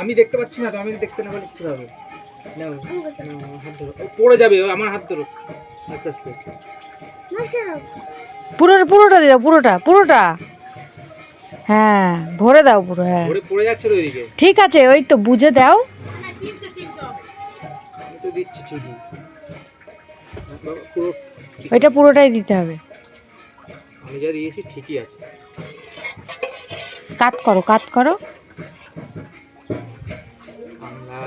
আমি দেখতে পাচ্ছি না তো আমি দেখতে না পারলে কি হবে? নাও, হাত ধরো। পড়ে যাবে আমার হাত ধরো। আস্তে আস্তে। পুরো পুরোটা দিয়ে দাও পুরোটা পুরোটা। হ্যাঁ ভরে দাও পুরো হ্যাঁ। পড়ে পড়ে যাচ্ছে তো ওইদিকে ঠিক আছে ওই তো বুঝে দাও। তো দিচ্ছি ঠিকই পুরো ওইটা পুরোটাই দিতে হবে। আমি যা দিয়েছি ঠিকই আছে। কাত করো কাত করো। আমরা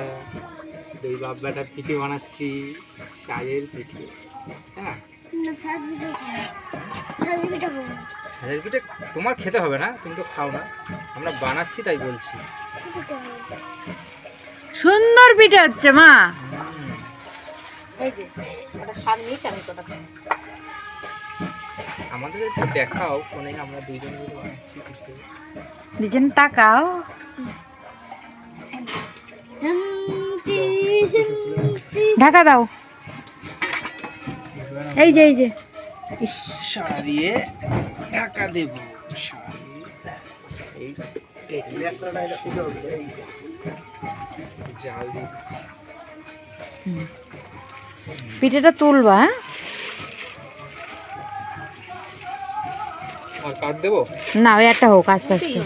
দুই বাপ বেটার পিঠে বানাচ্ছি সাজের পিঠে হ্যাঁ? সাজের পিঠে তোমার খেতে হবে না তুমি তো খাও না। আমরা বানাচ্ছি তাই বলছি। সুন্দর পিঠে হচ্ছে মা। আমাদের একটু দেখাও মানে আমরা দুইজন মিলে বানাচ্ছি দুজন তাকাও। ঢাকা দাও। এই যে এই যে। ইস, দিয়ে ঢাকা দেব। পিঠেটা তুলবা হ্যাঁ? আর কাট দেবো? না ওই একটা হোক আস্তে আস্তে।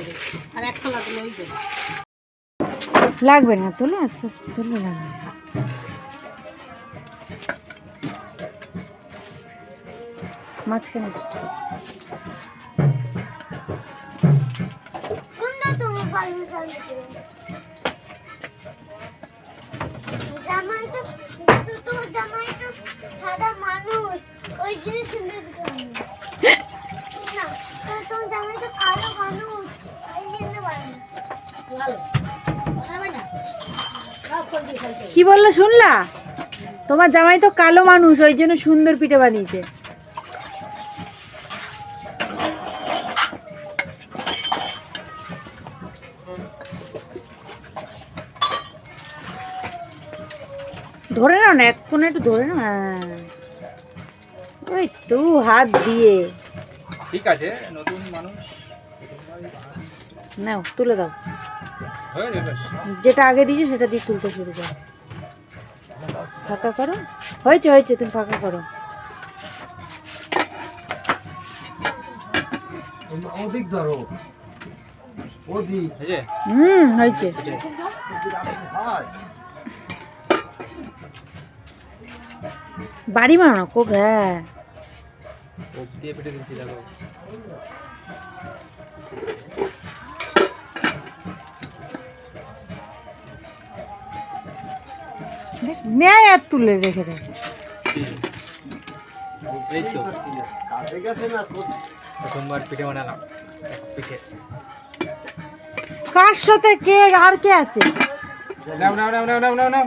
লাগবে না তুলো আস্তে আস্তে তুলো লাগবে বানানো কি বলল শুনলা? তোমার জামাই তো কালো মানুষ ওই জন্য সুন্দর পিঠে বানিয়েছে। ধরে নাও না এক কোণে একটু ধরে নাও। হ্যাঁ ওই তো হাত দিয়ে। ঠিক আছে নতুন মানুষ। নাও তুলে দাও। যেটা আগে দিয়েছ সেটা দিয়ে তুলতে শুরু করো। ফাঁকা করো? হয়েছে হয়েছে তুমি ফাঁকা করো। অধিক ধরো। হুম হয়েছে। হয় বাড়ি খুব হ্যাঁ। কোপ দিয়ে পেটে দিচ্ছি দেখো। দেখ, আর তুলে রেখে না প্রথমবার পিঠে বানালাম পিঠে। কার সাথে কে আর কে আছে? নাও নাও নাও নাও নাও নাও।